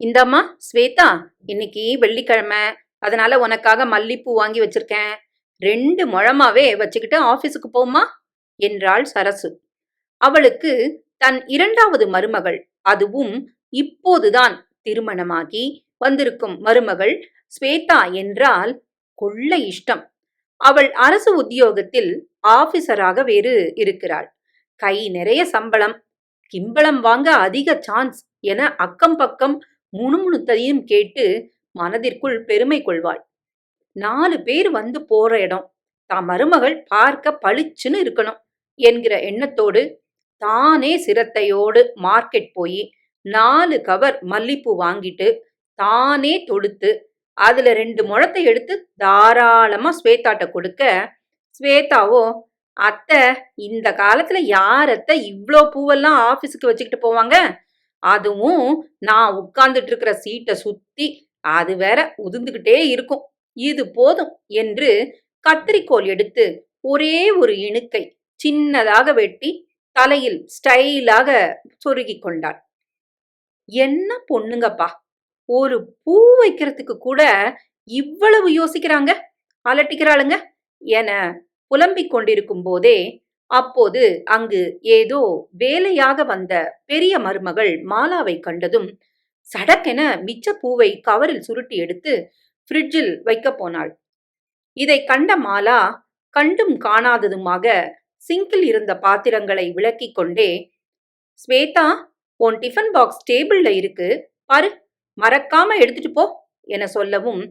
இந்தாம்மா ஸ்வேதா இன்னைக்கு வெள்ளிக்கிழமை. அதனால உனக்காக மல்லிப்பூ வாங்கி வச்சிருக்கேன். ரெண்டு முழமாவே வச்சுக்கிட்டு ஆபீஸுக்கு போமா என்றாள் சரசு. அவளுக்கு தன் இரண்டாவது மருமகள் அதுவும் இப்போதுதான் திருமணமாகி வந்திருக்கும் மருமகள் ஸ்வேதா என்றால் கொள்ள இஷ்டம். அவள் அரசு உத்தியோகத்தில் ஆபீசராக வேறு இருக்கிறாள். கை நிறைய சம்பளம் கிம்பளம் வாங்க அதிக சான்ஸ் என அக்கம் பக்கம் முணுமுணுத்ததையும் கேட்டு மனதிற்குள் பெருமை கொள்வாள். நாலு பேர் வந்து போற இடம் தான் மருமகள் பார்க்க பளிச்சுன்னு இருக்கணும் என்கிற எண்ணத்தோடு தானே சிரத்தையோடு மார்க்கெட் போய் நாலு கவர் மல்லிப்பூ வாங்கிட்டு தானே தொடுத்து அதுல ரெண்டு முழத்தை எடுத்து தாராளமா ஸ்வேதாட்ட கொடுக்க ஸ்வேதாவோ அத்தை இந்த காலத்துல யார் அத்தை பூவெல்லாம் ஆபீஸுக்கு வச்சுக்கிட்டு போவாங்க? அதுவும் நான் உட்கார்ந்துட்டு இருக்கிற சீட்டை சுத்தி அது வேற உதிர்ந்துகிட்டே இருக்கும். இது போதும் என்று கத்திரிக்கோல் எடுத்து ஒரே ஒரு இணுக்கை சின்னதாக வெட்டி தலையில் ஸ்டைலாக சொருகி கொண்டாள். என்ன பொண்ணுங்கப்பா ஒரு பூ வைக்கிறதுக்கு கூட இவ்வளவு யோசிக்கிறாங்க? அலட்டிக்கிறாளுங்க? என புலம்பிக் கொண்டிருக்கும் போதே அப்போது அங்கு ஏதோ வேலையாக வந்த பெரிய மருமகள் மாலாவை கண்டதும் சடக்கென மிச்ச பூவை கவரில் சுருட்டி எடுத்து ஃப்ரிட்ஜில் வைக்கப் போனாள். இதை கண்ட மாலா கண்டும் காணாததுமாக சிங்கில் இருந்த பாத்திரங்களை விளக்கிக் கொண்டே ஸ்வேதா உன் டிஃபன் பாக்ஸ் டேபிள்ல இருக்கு. பாரு மறக்காம எடுத்துட்டு போ என சொல்லவும்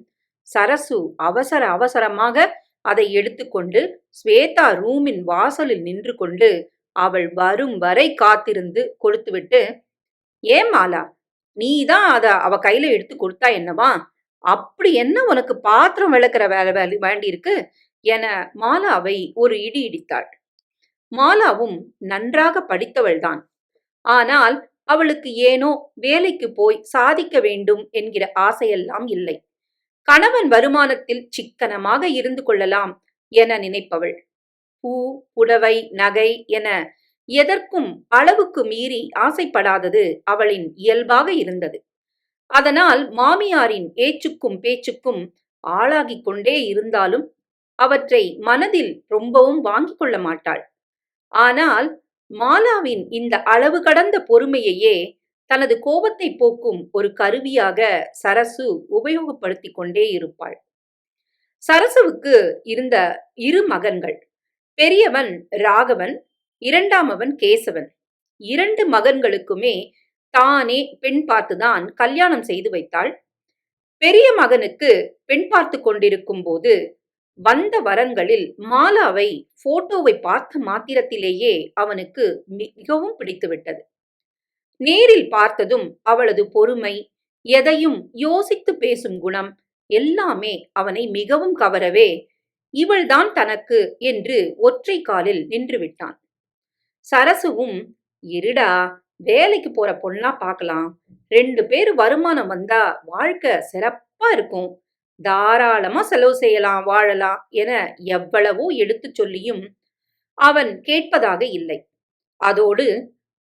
சரசு அவசர அவசரமாக அதை எடுத்துக்கொண்டு ஸ்வேதா ரூமின் வாசலில் நின்று கொண்டு அவள் வரும் வரை காத்திருந்து கொடுத்துவிட்டு ஏன் மாலா நீ தான் அதை அவ கையில எடுத்து கொடுத்தா என்னவா? அப்படி என்ன உனக்கு பாத்திரம் விளக்குற வேலை வேலை வேண்டியிருக்கு? என மாலாவை ஒரு இடி இடித்தாள். மாலாவும் நன்றாக படித்தவள்தான் ஆனால் அவளுக்கு ஏனோ வேலைக்கு போய் சாதிக்க வேண்டும் என்கிற ஆசையெல்லாம் இல்லை. கணவன் வருமானத்தில் சிக்கனமாக இருந்து கொள்ளலாம் என நினைப்பவள். பூ புடவை நகை என எதற்கும் அளவுக்கு மீறி ஆசைப்படாதது அவளின் இயல்பாக இருந்தது. அதனால் மாமியாரின் ஏச்சுக்கும் பேச்சுக்கும் ஆளாகிக் கொண்டே இருந்தாலும் அவற்றை மனதில் ரொம்பவும் வாங்கிக் கொள்ள மாட்டாள். ஆனால் மாலாவின் இந்த அளவு கடந்த பொறுமையையே தனது கோபத்தை போக்கும் ஒரு கருவியாக சரசு உபயோகப்படுத்திக் கொண்டே இருப்பாள். சரசுவுக்கு இருந்த இரு மகன்கள் பெரியவன் ராகவன் இரண்டாமவன் கேசவன். இரண்டு மகன்களுக்குமே தானே பெண் பார்த்துதான் கல்யாணம் செய்து வைத்தாள். பெரிய மகனுக்கு பெண் பார்த்து கொண்டிருக்கும் போது வந்த வரன்களில் மாலாவை போட்டோவை பார்த்த மாத்திரத்திலேயே அவனுக்கு மிகவும் பிடித்துவிட்டது. நேரில் பார்த்ததும் அவளது பொறுமை எதையும் யோசித்து பேசும் குணம் எல்லாமே அவனை மிகவும் கவரவே இவள்தான் தனக்கு என்று ஒற்றை காலில் நின்று விட்டான். சரசுவும் இருடா வேலைக்கு போற பொண்ணா பார்க்கலாம் ரெண்டு பேர் வருமானம் வந்தா வாழ்க்கை சிறப்பா இருக்கும். தாராளமா செலவு செய்யலாம் வாழலாம் என எவ்வளவோ எடுத்துச் சொல்லியும் அவன் கேட்பதாக இல்லை. அதோடு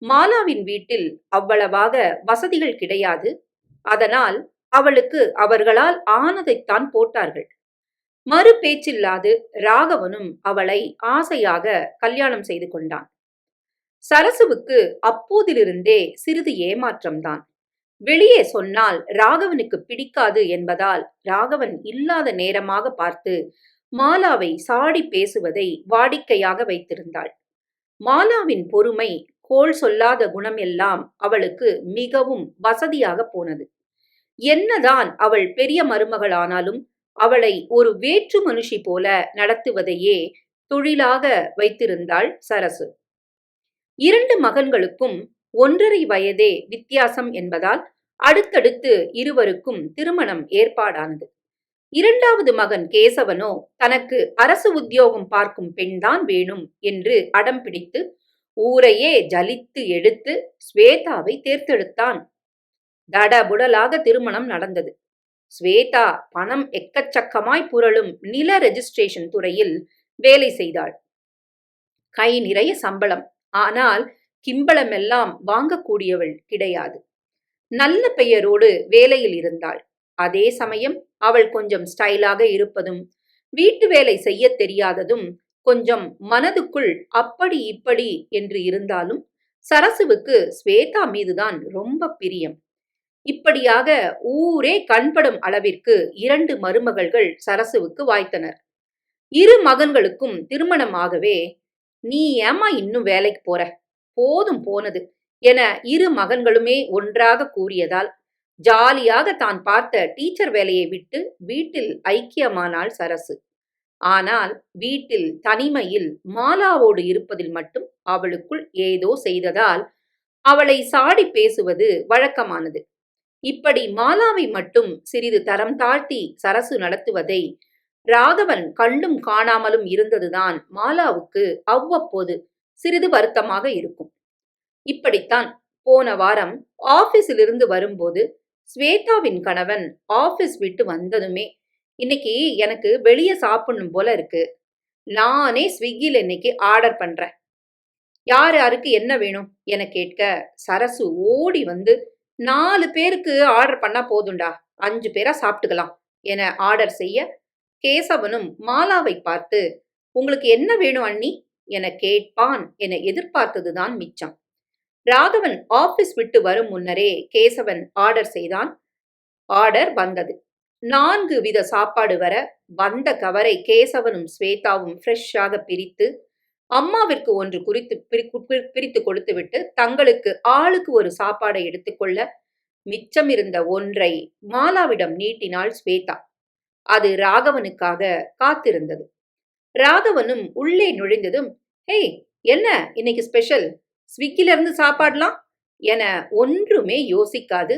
மாலாவின் வீட்டில் அவ்வளவாக வசதிகள் கிடையாது. அதனால் அவளுக்கு அவர்களால் ஆனதைத்தான் போட்டார்கள். மறு பேச்சில்லாது ராகவனும் அவளை ஆசையாக கல்யாணம் செய்து கொண்டான். சரசுவுக்கு அப்போதிலிருந்தே சிறிது ஏமாற்றம்தான். வெளியே சொன்னால் ராகவனுக்கு பிடிக்காது என்பதால் ராகவன் இல்லாத நேரமாக பார்த்து மாலாவை சாடி பேசுவதை வாடிக்கையாக வைத்திருந்தாள். மாலாவின் பொறுமை கோள் சொல்லாத குணம் எல்லாம் அவளுக்கு மிகவும் வசதியாக போனது. என்னதான் அவள் பெரிய மருமகளானாலும் அவளை ஒரு வேற்று மனுஷி போல நடத்துவதையே தொழிலாக வைத்திருந்தாள் சரசு. இரண்டு மகன்களுக்கும் ஒன்றரை வயதே வித்தியாசம் என்பதால் அடுத்தடுத்து இருவருக்கும் திருமணம் ஏற்பாடானது. இரண்டாவது மகன் கேசவனோ தனக்கு அரசு உத்தியோகம் பார்க்கும் பெண்தான் வேணும் என்று அடம் பிடித்து ஊரையே ஜலித்து எடுத்து ஸ்வேதாவை தேர்ந்தெடுத்தான் தடபுடலாக திருமணம் நடந்தது. ஸ்வேதா பணம் எக்கச்சக்கமாய் புரளும் நில ரெஜிஸ்ட்ரேஷன் துறையில் வேலை செய்தாள். கை நிறைய சம்பளம். ஆனால் கிம்பளமெல்லாம் வாங்கக்கூடியவள் கிடையாது. நல்ல பெயரோடு வேலையில் இருந்தாள். அதே சமயம் அவள் கொஞ்சம் ஸ்டைலாக இருப்பதும் வீட்டு வேலை செய்ய தெரியாததும் கொஞ்சம் மனதுக்குள் அப்படி இப்படி என்று இருந்தாலும் சரசுவுக்கு ஸ்வேதா மீதுதான் ரொம்ப பிரியம். இப்படியாக ஊரே கண்படும் அளவிற்கு இரண்டு மருமகள்கள் சரசுவுக்கு வாய்த்தனர். இரு மகன்களுக்கும் திருமணமாகவே நீ ஏமா இன்னும் வேலைக்கு போற? போதும் போனது என இரு மகன்களுமே ஒன்றாக கூறியதால் ஜாலியாக தான் பார்த்த டீச்சர் வேலையை விட்டு வீட்டில் ஐக்கியமானாள் சரசு. ஆனால் வீட்டில் தனிமையில் மாலாவோடு இருப்பதில் மட்டும் அவளுக்குள் ஏதோ செய்ததால் அவளை சாடி பேசுவது வழக்கமானது. இப்படி மாலாவை மட்டும் சிறிது தரம் தாழ்த்தி சரசு நடத்துவதை ராகவன் கண்டும் காணாமலும் இருந்ததுதான் மாலாவுக்கு அவ்வப்போது சிறிது வருத்தமாக இருக்கும். இப்படித்தான் போன வாரம் ஆபீஸிலிருந்து வரும்போது ஸ்வேதாவின் கணவன் ஆபீஸ் விட்டு வந்ததுமே இன்னைக்கு எனக்கு வெளியே சாப்பிடணும் போல இருக்கு. நானே ஸ்விக்கியில் இன்னைக்கு ஆர்டர் பண்றேன். யார் யாருக்கு என்ன வேணும் என கேட்க சரசு ஓடி வந்து நாலு பேருக்கு ஆர்டர் பண்ணா போதுண்டா அஞ்சு பேரா சாப்பிட்டுக்கலாம் என ஆர்டர் செய்ய கேசவனும் மாலாவை பார்த்து உங்களுக்கு என்ன வேணும் அண்ணி? என கேட்பான் என எதிர்பார்த்ததுதான் மிச்சம். ராகவன் ஆபீஸ் விட்டு வரும் முன்னரே கேசவன் ஆர்டர் செய்தான். ஆர்டர் வந்தது. நான்கு வித சாப்பாடு வர வந்த கவரை கேசவனும் ஸ்வேதாவும் ஃப்ரெஷ்ஷாக பிரித்து அம்மாவிற்கு ஒன்று குறித்து பிரித்து கொடுத்துவிட்டு தங்களுக்கு ஆளுக்கு ஒரு சாப்பாடை எடுத்துக்கொள்ள மிச்சம் இருந்த ஒன்றை மாலாவிடம் நீட்டினாள் ஸ்வேதா. அது ராகவனுக்காக காத்திருந்தது. ராகவனும் உள்ளே நுழைந்ததும் ஹேய் என்ன இன்னைக்கு ஸ்பெஷல் ஸ்விக்கில இருந்து சாப்பாடலாம்? என ஒன்றுமே யோசிக்காது.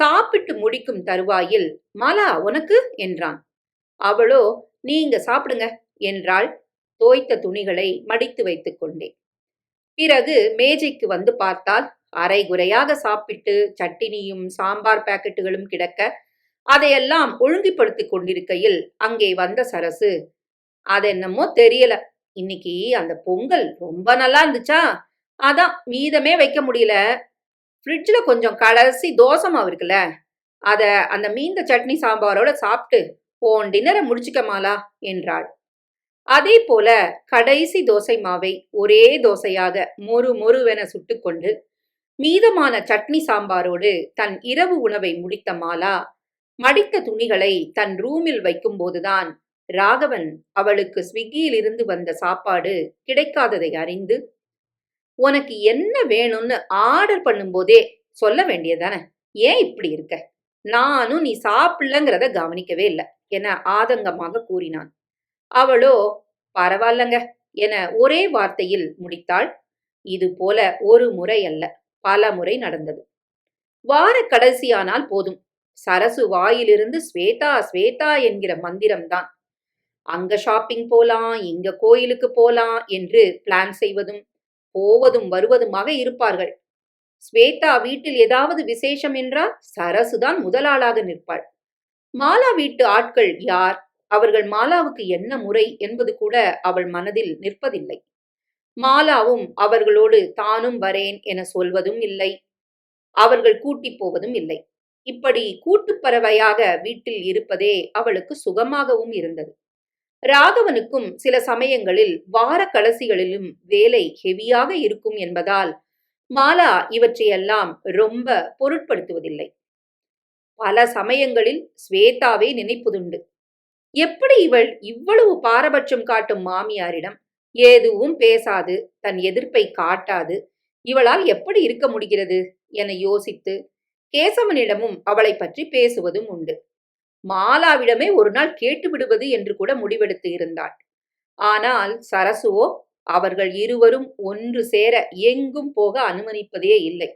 சாப்பிட்டு முடிக்கும் தருவாயில் மாலா உனக்கு? என்றான். அவளோ நீங்க சாப்பிடுங்க என்றாள் தோய்த்த துணிகளை மடித்து வைத்துக் கொண்டே. பிறகு மேஜைக்கு வந்து பார்த்தால் அரைகுறையாக சாப்பிட்டு சட்டினியும் சாம்பார் பாக்கெட்டுகளும் கிடக்க அதையெல்லாம் ஒழுங்குபடுத்திக் கொண்டிருக்கையில் அங்கே வந்த சரசு அதென்னமோ தெரியல. இன்னைக்கு அந்த பொங்கல் ரொம்ப நல்லா இருந்துச்சா? அதான் மீதமே வைக்க முடியல. ஃப்ரிட்ஜில் கொஞ்சம் கலசி தோசை மாவு இருக்குல்ல அதை அந்த மீந்த சட்னி சாம்பாரோட சாப்பிட்டு போன் டின்னரை முடிச்சுக்கமாலா என்றாள். அதே போல கடைசி தோசை மாவை ஒரே தோசையாக மொறு மொறுவென சுட்டுக்கொண்டு மீதமான சட்னி சாம்பாரோடு தன் இரவு உணவை முடித்த மாலா மடித்த துணிகளை தன் ரூமில் வைக்கும்போதுதான் ராகவன் அவளுக்கு ஸ்விக்கியில் இருந்து வந்த சாப்பாடு கிடைக்காததை அறிந்து உனக்கு என்ன வேணும்னு ஆர்டர் பண்ணும்போதே சொல்ல வேண்டியதானே ஏன் இப்படி இருக்க? நானும் நீ சாப்பிடலங்கிறத கவனிக்கவே இல்லை என ஆதங்கமாக கூறினான். அவளோ பரவாயில்லங்க என ஒரே வார்த்தையில் முடித்தாள். இது போல ஒரு முறை அல்ல பல முறை நடந்தது. வார கடைசியானால் போதும். சரசு வாயிலிருந்து ஸ்வேதா ஸ்வேதா என்கிற மந்திரம்தான். அங்க ஷாப்பிங் போலாம் இங்க கோயிலுக்கு போலாம் என்று பிளான் செய்வதும் போவதும் வருவதுமாக இருப்பார்கள். ஸ்வேதா வீட்டில் ஏதாவது விசேஷம் என்றால் சரசுதான் முதலாளாக நிற்பாள். மாலா வீட்டு ஆட்கள் யார்? அவர்கள் மாலாவுக்கு என்ன முறை என்பது கூட அவள் மனதில் நிற்பதில்லை. மாலாவும் அவர்களோடு தானும் வரேன் என சொல்வதும் இல்லை. அவர்கள் கூட்டி போவதும் இல்லை. இப்படி கூட்டுப்பறவையாக வீட்டில் இருப்பதே அவளுக்கு சுகமாகவும் இருந்தது. ராகவனுக்கும் சில சமயங்களில் வார கடைசிகளிலும் வேலை ஹெவியாக இருக்கும் என்பதால் மாலா இவற்றையெல்லாம் ரொம்ப பொருட்படுத்துவதில்லை. பல சமயங்களில் ஸ்வேதாவே நினைப்பதுண்டு. எப்படி இவள் இவ்வளவு பாரபட்சம் காட்டும் மாமியாரிடம் எதுவும் பேசாது தன் எதிர்ப்பை காட்டாது இவளால் எப்படி இருக்க முடிகிறது என யோசித்து கேசவனிடமும் அவளை பற்றி பேசுவதும் உண்டு. மாலாவிடமே ஒரு நாள் கேட்டு விடுவது என்று கூட முடிவெடுத்து இருந்தாள். ஆனால் சரசுவோ அவர்கள் இருவரும் ஒன்று சேர எங்கும் போக அனுமதிப்பதே இல்லை.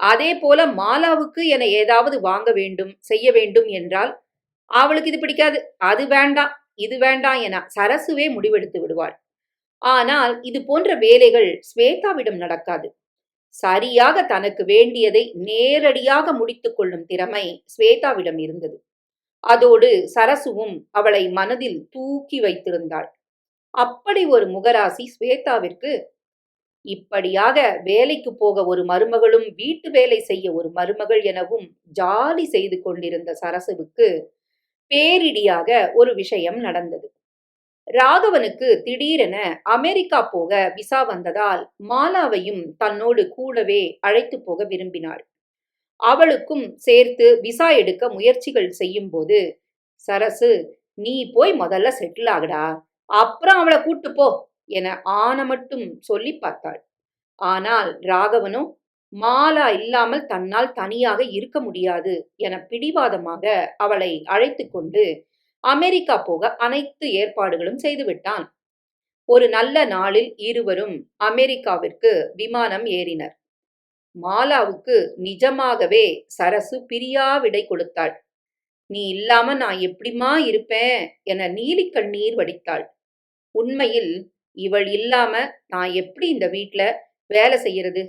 அதே போல மாலாவுக்கு என ஏதாவது வாங்க வேண்டும் செய்ய வேண்டும் என்றால் அவளுக்கு இது பிடிக்காது அது வேண்டாம் இது வேண்டாம் என சரசுவே முடிவெடுத்து விடுவாள். ஆனால் இது போன்ற வேலைகள் ஸ்வேதாவிடம் நடக்காது. சரியாக தனக்கு வேண்டியதை நேரடியாக முடித்துக் கொள்ளும் திறமை ஸ்வேதாவிடம் இருந்தது. அதோடு சரசுவும் அவளை மனதில் தூக்கி வைத்திருந்தாள். அப்படி ஒரு முகராசி ஸ்வேதாவிற்கு இப்படியாக வேலைக்கு போக ஒரு மருமகளும் வீட்டு வேலை செய்ய ஒரு மருமகள் எனவும் ஜாலி செய்து கொண்டிருந்த சரசுவுக்கு பேரிடியாக ஒரு விஷயம் நடந்தது. ராகவனுக்கு திடீரென அமெரிக்கா போக விசா வந்ததால் மாலாவையும் தன்னோடு கூடவே அழைத்து போக விரும்பினாள். அவளுக்கும் சேர்த்து விசா எடுக்க முயற்சிகள் செய்யும்போது சரசு நீ போய் முதல்ல செட்டில் ஆகுடா. அப்புறம் அவளை கூட்டு போ என ஆன மட்டும் சொல்லி பார்த்தாள். ஆனால் ராகவனோ மாலா இல்லாமல் தன்னால் தனியாக இருக்க முடியாது என பிடிவாதமாக அவளை அழைத்து கொண்டு அமெரிக்கா போக அனைத்து ஏற்பாடுகளும் செய்துவிட்டான் ஒரு நல்ல நாளில் இருவரும் அமெரிக்காவிற்கு விமானம் ஏறினர். மாலாவுக்கு நிஜமாகவே சரசு பிரியா விடை கொடுத்தாள். நீ இல்லாம நான் எப்படிமா இருப்பேன்? என நீலிக்கண்ணீர் வடித்தாள். உண்மையில் இவள் இல்லாம நான் எப்படி இந்த வீட்ல வேலை செய்யறது?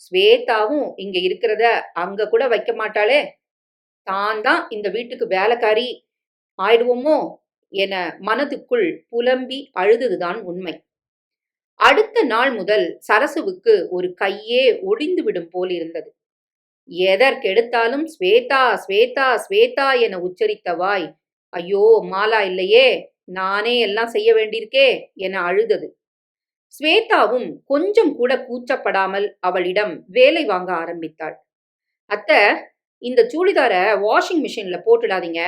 ஸ்வேதாவும் இங்க இருக்கிறத அங்க கூட வைக்க மாட்டாளே. தான் தான் இந்த வீட்டுக்கு வேலைக்காரி ஆயிடுவோமோ? என மனதுக்குள் புலம்பி அழுததுதான் உண்மை. அடுத்த நாள் முதல் சரசுவுக்கு ஒரு கையே ஒடிந்து விடும் போல் இருந்தது. எதற்கெடுத்தாலும் ஸ்வேதா ஸ்வேதா ஸ்வேதா என உச்சரித்த வாய் ஐயோ மாலா இல்லையே நானே எல்லாம் செய்ய வேண்டியிருக்கே என அழுதது. ஸ்வேதாவும் கொஞ்சம் கூட கூச்சப்படாமல் அவளிடம் வேலை வாங்க ஆரம்பித்தாள். அத்த இந்த சூடிதார வாஷிங் மிஷின்ல போட்டுடாதீங்க.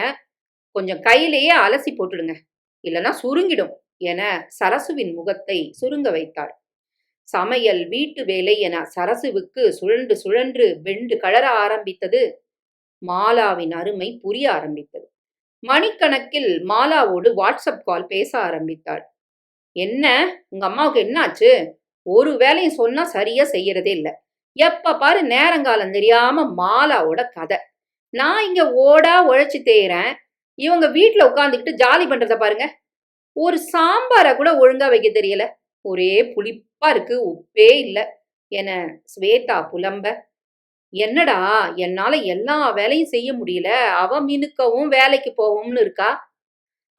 கொஞ்சம் கையிலேயே அலசி போட்டுடுங்க. இல்லைன்னா சுருங்கிடும். என சரசுவின் முகத்தை சுருங்க வைத்தாள். சமையல் வீட்டு வேலை என சரசுவுக்கு சுழன்று சுழன்று வெண்டு கலர ஆரம்பித்தது. மாலாவின் அருமை புரிய ஆரம்பித்தது. மணிக்கணக்கில் மாலாவோடு வாட்ஸ்அப் கால் பேச ஆரம்பித்தாள். என்ன? உங்க அம்மாவுக்கு என்னாச்சு? ஒரு வேலையும் சொன்னா சரியா செய்யறதே இல்ல. எப்ப பாரு நேரங்காலம் தெரியாம மாலாவோட கதை. நான் இங்க ஓடா உழைச்சி தேயிறேன். இவங்க வீட்டுல உட்காந்துக்கிட்டு ஜாலி பண்றத பாருங்க. ஒரு சாம்பாரை கூட ஒழுங்கா வைக்க தெரியல. ஒரே புளிப்பா இருக்கு உப்பே இல்லை. என ஸ்வேதா புலம்ப. என்னடா என்னால எல்லா வேலையும் செய்ய முடியல. அவ மினுக்கவும் வேலைக்கு போகும்னு இருக்கா?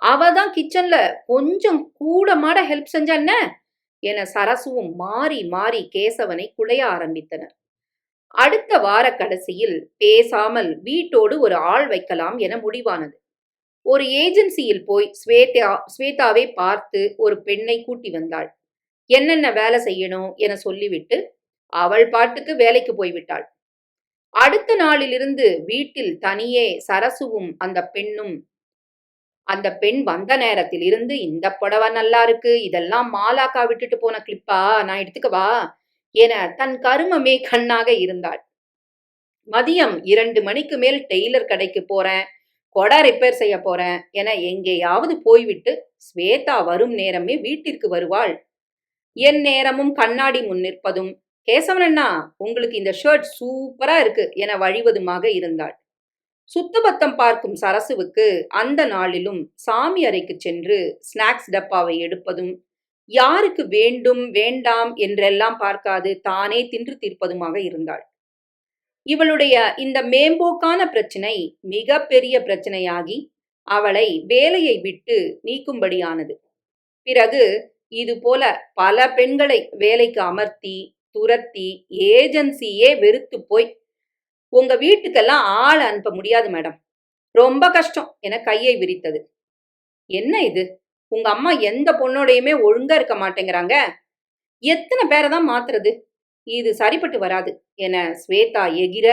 அவ தான் கிச்சன்ல கொஞ்சம் கூட மாட ஹெல்ப் செஞ்சா என்ன? என சரசுவும் மாறி மாறி கேசவனை குழைய ஆரம்பித்தனர். அடுத்த வார கடைசியில் பேசாமல் வீட்டோடு ஒரு ஆள் வைக்கலாம் என முடிவானது. ஒரு ஏஜென்சியில் போய் ஸ்வேதா ஸ்வேதாவை பார்த்து ஒரு பெண்ணை கூட்டி வந்தாள். என்னென்ன வேலை செய்யணும்? என சொல்லிவிட்டு அவள் பாட்டுக்கு வேலைக்கு போய்விட்டாள் அடுத்த நாளிலிருந்து வீட்டில் தனியே சரசுவும் அந்த பெண்ணும் அந்த பெண் வந்த நேரத்தில் இருந்து இந்த புடவை நல்லா இருக்கு இதெல்லாம் மாலாக்கா விட்டுட்டு போன கிளிப்பா நான் எடுத்துக்கவா என தன் கருமமே கண்ணாக இருந்தாள். மதியம் இரண்டு மணிக்கு மேல் டெய்லர் கடைக்கு போறேன். கொடை ரிப்பேர் செய்ய போறேன் என எங்கேயாவது போய்விட்டு ஸ்வேதா வரும் நேரமே வீட்டிற்கு வருவாள். என் நேரமும் கண்ணாடி முன் நிற்பதும் கேசவனண்ணா உங்களுக்கு இந்த ஷர்ட் சூப்பரா இருக்கு என வழிவதுமாக இருந்தாள். சுத்தபத்தம் பார்க்கும் சரசுவுக்கு அந்த நாளிலும் சாமி அறைக்கு சென்று ஸ்நாக்ஸ் டப்பாவை எடுப்பதும் யாருக்கு வேண்டும் வேண்டாம் என்றெல்லாம் பார்க்காது தானே தின்று தீர்ப்பதுமாக இருந்தாள். இவளுடைய இந்த மேம்போக்கான பிரச்சனை மிக பெரிய பிரச்சனையாகி அவளை வேலையை விட்டு நீக்கும்படியானது. பிறகு இது போல பல பெண்களை வேலைக்கு அமர்த்தி துரத்தி ஏஜென்சியே வெறுத்து போய் உங்க வீட்டுக்கெல்லாம் ஆள் அனுப்ப முடியாது மேடம். ரொம்ப கஷ்டம் என கையை விரித்தது. என்ன இது? உங்க அம்மா எந்த பொண்ணோடையுமே ஒழுங்கா இருக்க மாட்டேங்கிறாங்க. எத்தனை பேரை தான் மாத்துறது? இது சரிப்பட்டு வராது என ஸ்வேதா எகிர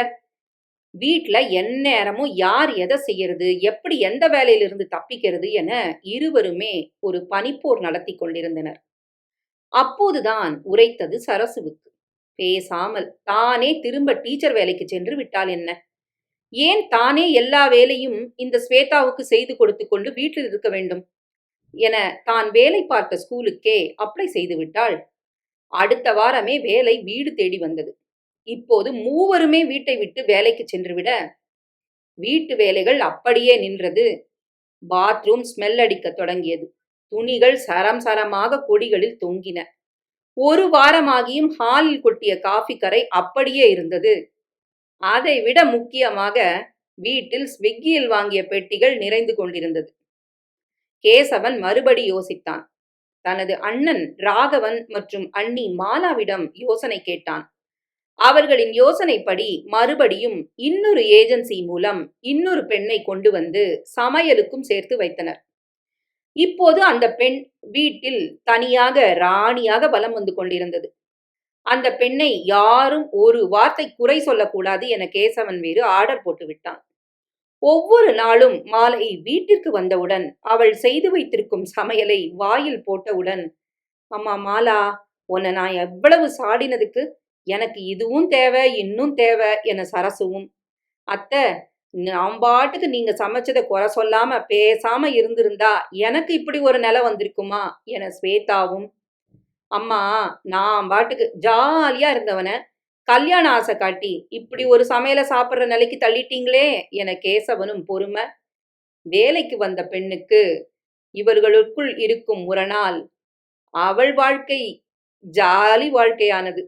வீட்ல எந்நேரமும் யார் எதை செய்யறது எப்படி எந்த வேலையிலிருந்து தப்பிக்கிறது என இருவருமே ஒரு பனிப்போர் நடத்தி கொண்டிருந்தனர். அப்போதுதான் உரைத்தது சரசுவுக்கு. பேசாமல் தானே திரும்ப டீச்சர் வேலைக்கு சென்று விட்டால் என்ன? ஏன் தானே எல்லா வேலையும் இந்த ஸ்வேதாவுக்கு செய்து கொடுத்து கொண்டு வீட்டில் இருக்க வேண்டும்? என தான் வேலை பார்த்த ஸ்கூலுக்கே அப்ளை செய்து விட்டாள் அடுத்த வாரமே வேலை வீடு தேடி வந்தது. இப்போது மூவருமே வீட்டை விட்டு வேலைக்கு சென்றுவிட வீட்டு வேலைகள் அப்படியே நின்றது. பாத்ரூம் ஸ்மெல் அடிக்க தொடங்கியது. துணிகள் சரம் சரமாக கொடிகளில் தொங்கின. ஒரு வாரமாகியும் ஹாலில் கொட்டிய காஃபி கரை அப்படியே இருந்தது. அதை விட முக்கியமாக வீட்டில் ஸ்விக்கியில் வாங்கிய பெட்டிகள் நிறைந்து கொண்டிருந்தது. கேசவன் மறுபடி யோசித்தான். தனது அண்ணன் ராகவன் மற்றும் அண்ணி மாலாவிடம் யோசனை கேட்டான். அவர்களின் யோசனைப்படி மறுபடியும் இன்னொரு ஏஜென்சி மூலம் இன்னொரு பெண்ணை கொண்டு வந்து சமையலுக்கும் சேர்த்து வைத்தனர். இப்போது அந்த பெண் வீட்டில் தனியாக ராணியாக பலம் வந்து கொண்டிருந்தது. அந்த பெண்ணை யாரும் ஒரு வார்த்தை குறை சொல்லக்கூடாது என கேசவன் வேறு ஆர்டர் போட்டு விட்டான் ஒவ்வொரு நாளும் மாலை வீட்டிற்கு வந்தவுடன் அவள் செய்து வைத்திருக்கும் சமையலை வாயில் போட்டவுடன் அம்மா மாலா உன்னை நான் எவ்வளவு சாடினதுக்கு எனக்கு இதுவும் தேவை இன்னும் தேவை என சரசுவும் அத்தை நான் பாட்டுக்கு நீங்க சமைச்சதை குறை சொல்லாம பேசாம இருந்திருந்தா எனக்கு இப்படி ஒரு நிலை வந்திருக்குமா என ஸ்வேதாவும் அம்மா நான் பாட்டுக்கு ஜாலியா இருந்தவனை கல்யாண ஆசை காட்டி இப்படி ஒரு சமையலை சாப்பிட்ற நிலைக்கு தள்ளிட்டீங்களே என கேசவனும் பொறுமை. வேலைக்கு வந்த பெண்ணுக்கு இவர்களுக்குள் இருக்கும் முரணால் அவள் வாழ்க்கை ஜாலி வாழ்க்கையானது.